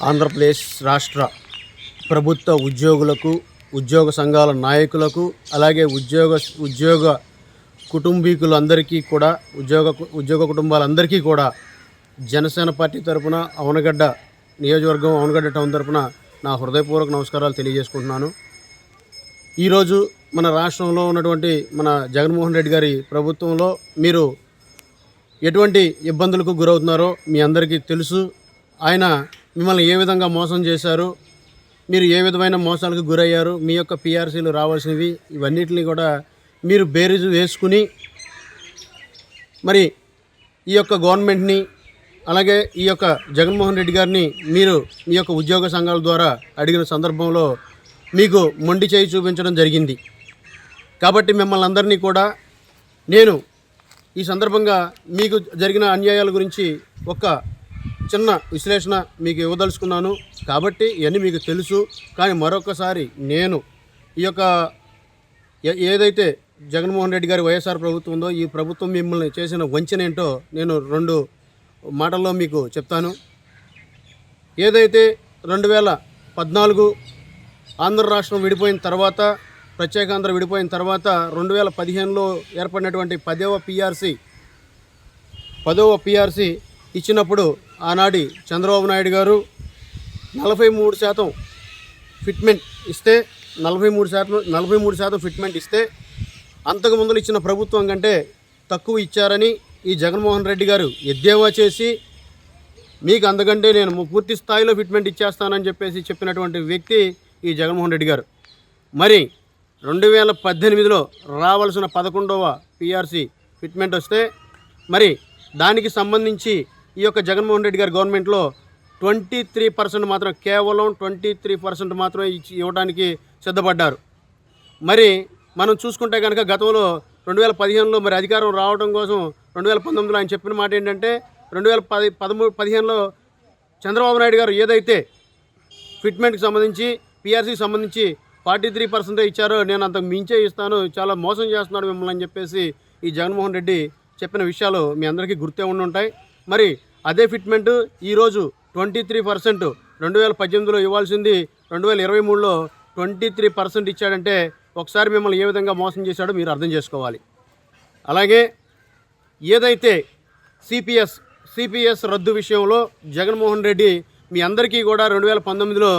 ఆంధ్రప్రదేశ్ రాష్ట్ర ప్రభుత్వ ఉద్యోగులకు ఉద్యోగ సంఘాల నాయకులకు అలాగే ఉద్యోగ ఉద్యోగ కుటుంబీకులందరికీ కూడా ఉద్యోగ ఉద్యోగ కుటుంబాలందరికీ కూడా జనసేన పార్టీ తరపున అవనగడ్డ నియోజకవర్గం అవనగడ్డ టౌన్ తరపున నా హృదయపూర్వక నమస్కారాలు తెలియజేసుకుంటున్నాను. ఈరోజు మన రాష్ట్రంలో ఉన్నటువంటి మన జగన్మోహన్ రెడ్డి గారి ప్రభుత్వంలో మీరు ఎటువంటి ఇబ్బందులకు గురవుతున్నారో మీ అందరికీ తెలుసు. ఆయన మిమ్మల్ని ఏ విధంగా మోసం చేశారు? మీరు ఏ విధమైన మోసాలకు గురయ్యారు? మీ యొక్క పిఆర్సీలు రావాల్సినవి ఇవన్నిటిని కూడా మీరు బేరీజు వేసుకుని మరి ఈ యొక్క గవర్నమెంట్ని అలాగే ఈ యొక్క జగన్మోహన్ రెడ్డి గారిని మీరు మీ యొక్క ఉద్యోగ సంఘాల ద్వారా అడిగిన సందర్భంలో మీకు మొండి చేయి చూపించడం జరిగింది. కాబట్టి మిమ్మల్ని అందరినీ కూడా నేను ఈ సందర్భంగా మీకు జరిగిన అన్యాయాల గురించి ఒక చిన్న విశ్లేషణ మీకు ఇవ్వదలుచుకున్నాను. కాబట్టి ఇవన్నీ మీకు తెలుసు. కానీ మరొకసారి నేను ఈ యొక్క ఏదైతే జగన్మోహన్ రెడ్డి గారి వైఎస్ఆర్ ప్రభుత్వం ఉందో ఈ ప్రభుత్వం మిమ్మల్ని చేసిన వంచన ఏంటో నేను రెండు మాటల్లో మీకు చెప్తాను. ఏదైతే రెండు వేల పద్నాలుగు ఆంధ్ర రాష్ట్రం విడిపోయిన తర్వాత ప్రత్యేకాంధ్ర విడిపోయిన తర్వాత రెండు వేల పదిహేనులో ఏర్పడినటువంటి పదవ పిఆర్సి పదవ పిఆర్సి ఇచ్చినప్పుడు ఆనాటి చంద్రబాబు నాయుడు గారు నలభై మూడు శాతం ఫిట్మెంట్ ఇస్తే నలభై మూడు శాతం నలభై మూడు శాతం ఫిట్మెంట్ ఇస్తే అంతకు ముందులు ఇచ్చిన ప్రభుత్వం కంటే తక్కువ ఇచ్చారని ఈ జగన్మోహన్ రెడ్డి గారు ఎద్దేవా చేసి మీకు అందుకంటే నేను పూర్తి స్థాయిలో ఫిట్మెంట్ ఇచ్చేస్తానని చెప్పేసి చెప్పినటువంటి వ్యక్తి ఈ జగన్మోహన్ రెడ్డి గారు. మరి రెండు వేల పద్దెనిమిదిలో రావాల్సిన పదకొండవ పిఆర్సి ఫిట్మెంట్ వస్తే మరి దానికి సంబంధించి ఈ యొక్క జగన్మోహన్ రెడ్డి గారి గవర్నమెంట్లో ట్వంటీ త్రీ పర్సెంట్ మాత్రం కేవలం ట్వంటీ త్రీ పర్సెంట్ మాత్రమే ఇచ్చి ఇవ్వడానికి సిద్ధపడ్డారు. మరి మనం చూసుకుంటే కనుక గతంలో రెండు వేల పదిహేనులో మరి అధికారం రావడం కోసం రెండు వేల పంతొమ్మిదిలో ఆయన చెప్పిన మాట ఏంటంటే రెండు వేల పది పదమూడు పదిహేనులో చంద్రబాబు నాయుడు గారు ఏదైతే ఫిట్మెంట్కి సంబంధించి పిఆర్సీకి సంబంధించి ఫార్టీ త్రీ పర్సెంటే ఇచ్చారో నేను అంతకు మించే ఇస్తాను చాలా మోసం చేస్తున్నాడు మిమ్మల్ని అని చెప్పేసి ఈ జగన్మోహన్ రెడ్డి చెప్పిన విషయాలు మీ అందరికీ గుర్తే ఉండి ఉంటాయి. మరి అదే ఫిట్మెంట్ ఈరోజు ట్వంటీ త్రీ పర్సెంట్ రెండు వేల పద్దెనిమిదిలో ఇవ్వాల్సింది. రెండు వేల ఇరవై మూడులో ట్వంటీ త్రీ పర్సెంట్ ఇచ్చాడంటే ఒకసారి మిమ్మల్ని ఏ విధంగా మోసం చేశాడో మీరు అర్థం చేసుకోవాలి. అలాగే ఏదైతే సిపిఎస్ సిపిఎస్ రద్దు విషయంలో జగన్మోహన్ రెడ్డి మీ అందరికీ కూడా రెండు వేల పంతొమ్మిదిలో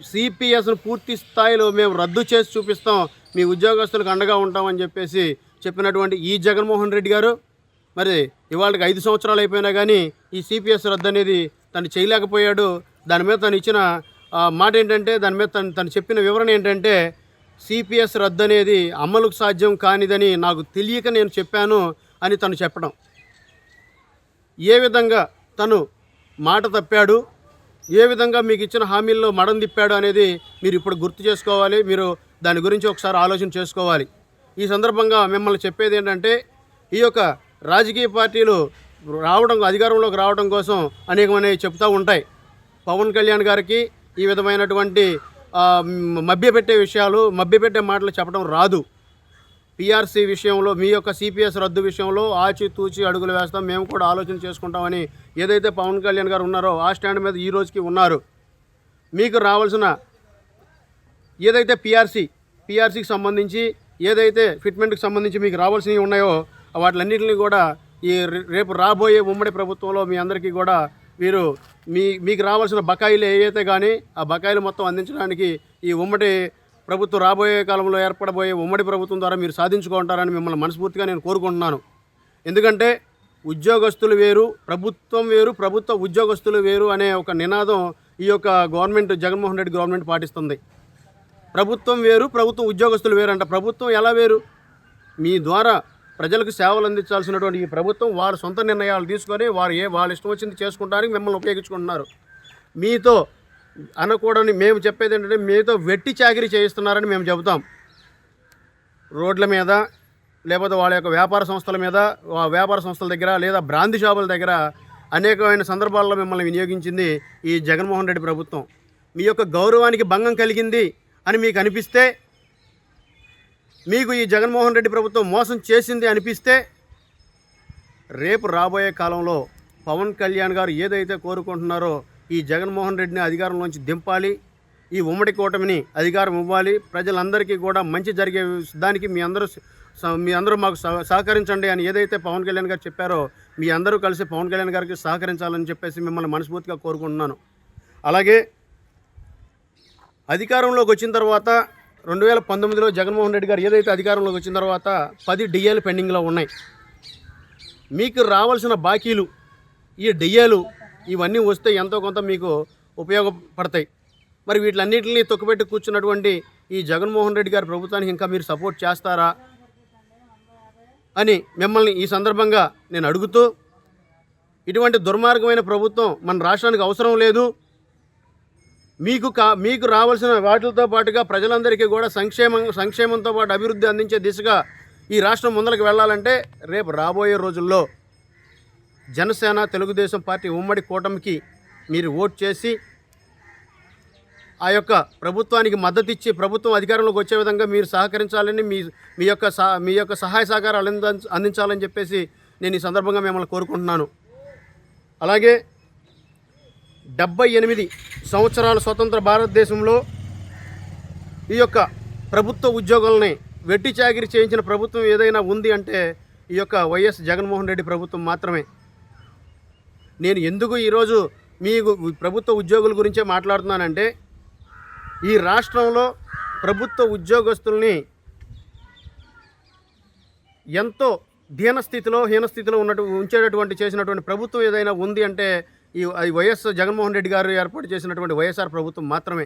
సిపిఎస్ను పూర్తి స్థాయిలో మేము రద్దు చేసి చూపిస్తాం మీ ఉద్యోగస్తులకు అండగా ఉంటామని చెప్పేసి చెప్పినటువంటి ఈ జగన్మోహన్ రెడ్డి గారు మరి ఇవాళకి ఐదు సంవత్సరాలు అయిపోయినా కానీ ఈ సిపిఎస్ రద్దు అనేది తను చేయలేకపోయాడు. దాని మీద తను ఇచ్చిన మాట ఏంటంటే దాని మీద తను తను చెప్పిన వివరణ ఏంటంటే సిపిఎస్ రద్దు అనేది అమలుకు సాధ్యం కానిదని నాకు తెలియక నేను చెప్పాను అని తను చెప్పడం. ఏ విధంగా తను మాట తప్పాడు ఏ విధంగా మీకు ఇచ్చిన హామీల్లో మడం తిప్పాడు అనేది మీరు ఇప్పుడు గుర్తు చేసుకోవాలి. మీరు దాని గురించి ఒకసారి ఆలోచన చేసుకోవాలి. ఈ సందర్భంగా మిమ్మల్ని చెప్పేది ఏంటంటే ఈ యొక్క రాజకీయ పార్టీలు రావడం అధికారంలోకి రావడం కోసం అనేకమైనవి చెప్తూ ఉంటాయి. పవన్ కళ్యాణ్ గారికి ఈ విధమైనటువంటి మభ్యపెట్టే విషయాలు మభ్యపెట్టే మాటలు చెప్పడం రాదు. పిఆర్సీ విషయంలో మీ యొక్క సిపిఎస్ రద్దు విషయంలో ఆచి తూచి అడుగులు వేస్తాం. మేము కూడా ఆలోచన చేసుకుంటామని ఏదైతే పవన్ కళ్యాణ్ గారు ఉన్నారో ఆ స్టాండ్ మీద ఈ రోజుకి ఉన్నారు. మీకు రావాల్సిన ఏదైతే పిఆర్సీ పిఆర్సీకి సంబంధించి ఏదైతే ఫిట్మెంట్కి సంబంధించి మీకు రావాల్సినవి ఉన్నాయో వాటిలన్నింటినీ కూడా ఈ రే- రేపు రాబోయే ఉమ్మడి ప్రభుత్వంలో మీ అందరికీ కూడా వీరు మీ మీకు రావాల్సిన బకాయిలు ఏవైతే కానీ ఆ బకాయిలు మొత్తం అందించడానికి ఈ ఉమ్మడి ప్రభుత్వం రాబోయే కాలంలో ఏర్పడబోయే ఉమ్మడి ప్రభుత్వం ద్వారా మీరు సాధించుకుంటారని మిమ్మల్ని మనస్ఫూర్తిగా నేను కోరుకుంటున్నాను. ఎందుకంటే ఉద్యోగస్తులు వేరు ప్రభుత్వం వేరు ప్రభుత్వ ఉద్యోగస్తులు వేరు అనే ఒక నినాదం ఈ యొక్క గవర్నమెంట్ జగన్మోహన్ రెడ్డి గవర్నమెంట్ పాటిస్తుంది. ప్రభుత్వం వేరు ప్రభుత్వ ఉద్యోగస్తులు వేరు అంట ప్రభుత్వం ఎలా వేరు? మీ ద్వారా ప్రజలకు సేవలు అందించాల్సినటువంటి ఈ ప్రభుత్వం వారి సొంత నిర్ణయాలు తీసుకొని వారు ఏ వాళ్ళ ఇష్టం వచ్చింది చేసుకుంటానికి మిమ్మల్ని ఉపయోగించుకుంటున్నారు. మీతో అనకూడని మేము చెప్పేది ఏంటంటే మీతో వెట్టి చాకిరీ చేయిస్తున్నారని మేము చెబుతాం. రోడ్ల మీద లేకపోతే వాళ్ళ యొక్క వ్యాపార సంస్థల మీద వ్యాపార సంస్థల దగ్గర లేదా బ్రాంది షాపుల దగ్గర అనేకమైన సందర్భాల్లో మిమ్మల్ని వినియోగించింది ఈ జగన్మోహన్ రెడ్డి ప్రభుత్వం. మీ యొక్క గౌరవానికి భంగం కలిగింది అని మీకు అనిపిస్తే మీకు ఈ జగన్మోహన్ రెడ్డి ప్రభుత్వం మోసం చేసింది అనిపిస్తే రేపు రాబోయే కాలంలో పవన్ కళ్యాణ్ గారు ఏదైతే కోరుకుంటున్నారో ఈ జగన్మోహన్ రెడ్డిని అధికారంలోంచి దింపాలి ఈ ఉమ్మడి కూటమిని అధికారం ఇవ్వాలి. ప్రజలందరికీ కూడా మంచి జరిగే దానికి మీ అందరూ స- మీ అందరూ మాకు సహ- సహకరించండి అని ఏదైతే పవన్ కళ్యాణ్ గారు చెప్పారో మీ అందరూ కలిసి పవన్ కళ్యాణ్ గారికి సహకరించాలని చెప్పేసి మిమ్మల్ని మనస్ఫూర్తిగా కోరుకుంటున్నాను. అలాగే అధికారంలోకి వచ్చిన తర్వాత రెండు వేల పంతొమ్మిదిలో జగన్మోహన్ రెడ్డి గారు ఏదైతే అధికారంలోకి వచ్చిన తర్వాత పది డిఏలు పెండింగ్లో ఉన్నాయి. మీకు రావాల్సిన బాకీలు ఈ డిఏలు ఇవన్నీ వస్తే ఎంతో కొంత మీకు ఉపయోగపడతాయి. మరి వీటిలన్నింటినీ తొక్కుపెట్టి కూర్చున్నటువంటి ఈ జగన్మోహన్ రెడ్డి గారి ప్రభుత్వానికి ఇంకా మీరు సపోర్ట్ చేస్తారా అని మిమ్మల్ని ఈ సందర్భంగా నేను అడుగుతూ ఇటువంటి దుర్మార్గమైన ప్రభుత్వం మన రాష్ట్రానికి అవసరం లేదు. మీకు కా మీకు రావాల్సిన వాటితో పాటుగా ప్రజలందరికీ కూడా సంక్షేమం సంక్షేమంతో పాటు అభివృద్ధి అందించే దిశగా ఈ రాష్ట్రం ముందరకు వెళ్ళాలంటే రేపు రాబోయే రోజుల్లో జనసేన తెలుగుదేశం పార్టీ ఉమ్మడి కూటమికి మీరు ఓట్ చేసి ఆ యొక్క ప్రభుత్వానికి మద్దతు ఇచ్చి ప్రభుత్వం అధికారంలోకి వచ్చే విధంగా మీరు సహకరించాలని మీ మీ యొక్క మీ యొక్క సహాయ సహకారాలు అందించాలని చెప్పేసి నేను ఈ సందర్భంగా మిమ్మల్ని కోరుకుంటున్నాను. అలాగే డెబ్బై ఎనిమిది సంవత్సరాల స్వతంత్ర భారతదేశంలో ఈ యొక్క ప్రభుత్వ ఉద్యోగుల్ని వెట్టి చాకిరి చేయించిన ప్రభుత్వం ఏదైనా ఉంది అంటే ఈ యొక్క వైఎస్ జగన్మోహన్ రెడ్డి ప్రభుత్వం మాత్రమే. నేను ఎందుకు ఈరోజు మీ ప్రభుత్వ ఉద్యోగుల గురించే మాట్లాడుతున్నానంటే ఈ రాష్ట్రంలో ప్రభుత్వ ఉద్యోగస్తుల్ని ఎంతో దీనస్థితిలో హీనస్థితిలో ఉన్నట్టు ఉంచేటటువంటి చేసినటువంటి ప్రభుత్వం ఏదైనా ఉంది అంటే ఈ వైఎస్ జగన్మోహన్ రెడ్డి గారు ఏర్పాటు చేసినటువంటి వైఎస్ఆర్ ప్రభుత్వం మాత్రమే.